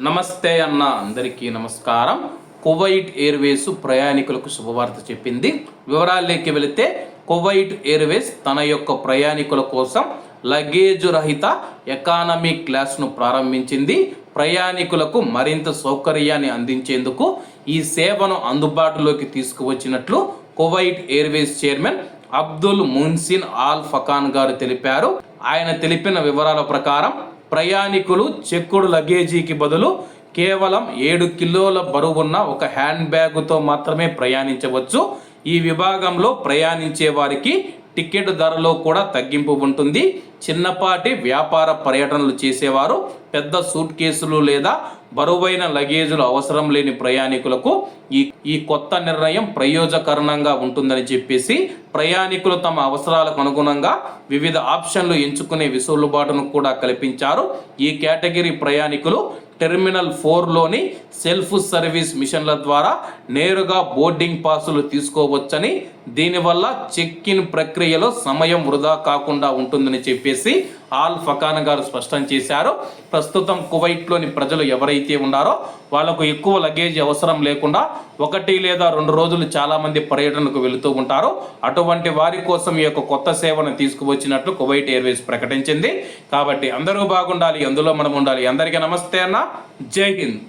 నమస్తే అన్న అందరికీ నమస్కారం. కువైట్ ఎయిర్వేస్ ప్రయాణికులకు శుభవార్త చెప్పింది. వివరాల్లోకి వెళితే కువైట్ ఎయిర్వేస్ తన యొక్క ప్రయాణికుల కోసం లగేజ్ రహిత ఎకానమీ క్లాస్ను ప్రారంభించింది. ప్రయాణికులకు మరింత సౌకర్యాన్ని అందించేందుకు ఈ సేవను అందుబాటులోకి తీసుకువచ్చినట్లు Kuwait Airways chairman Abdul Muhsin Al Fakhan గారు తెలిపారు. ఆయన తెలిపిన వివరాల ప్రకారం ప్రయాణికులు చెక్కుడు లగేజీకి బదులు కేవలం ఏడు కిలోల బరువున్న ఒక హ్యాండ్ బ్యాగుతో మాత్రమే ప్రయాణించవచ్చు. ఈ విభాగంలో ప్రయాణించే వారికి టికెట్ ధరలో కూడా తగ్గింపు ఉంటుంది. చిన్నపాటి వ్యాపార పర్యటనలు చేసేవారు పెద్ద సూట్ కేసులు లేదా బరువైన లగేజులు అవసరం లేని ప్రయాణికులకు ఈ ఈ కొత్త నిర్ణయం ప్రయోజకరణంగా ఉంటుందని చెప్పేసి ప్రయాణికులు తమ అవసరాలకు అనుగుణంగా వివిధ ఆప్షన్లు ఎంచుకునే వెసులుబాటును కూడా కల్పించారు. ఈ కేటగిరీ ప్రయాణికులు టెర్మినల్ ఫోర్లోని సెల్ఫ్ సర్వీస్ మిషన్ల ద్వారా నేరుగా బోర్డింగ్ పాసులు తీసుకోవచ్చని దీనివల్ల చెక్ ఇన్ ప్రక్రియలో సమయం వృధా కాకుండా ఉంటుందని చెప్పేసి ఆల్ ఫకాన్ గారు స్పష్టం చేశారు. ప్రస్తుతం కువైట్లోని ప్రజలు ఎవరైతే ఉన్నారో వాళ్ళకు ఎక్కువ లగేజ్ అవసరం లేకుండా ఒకటి లేదా రెండు రోజులు చాలామంది పర్యటనకు వెళుతూ ఉంటారు. అటు అటువంటి వారి కోసం ఈ యొక్క కొత్త సేవను తీసుకువచ్చినట్లు కువైట్ ఎయిర్వేస్ ప్రకటించింది. కాబట్టి అందరూ బాగుండాలి అందులో మనం ఉండాలి. అందరికీ నమస్తే అన్న. జై హింద్.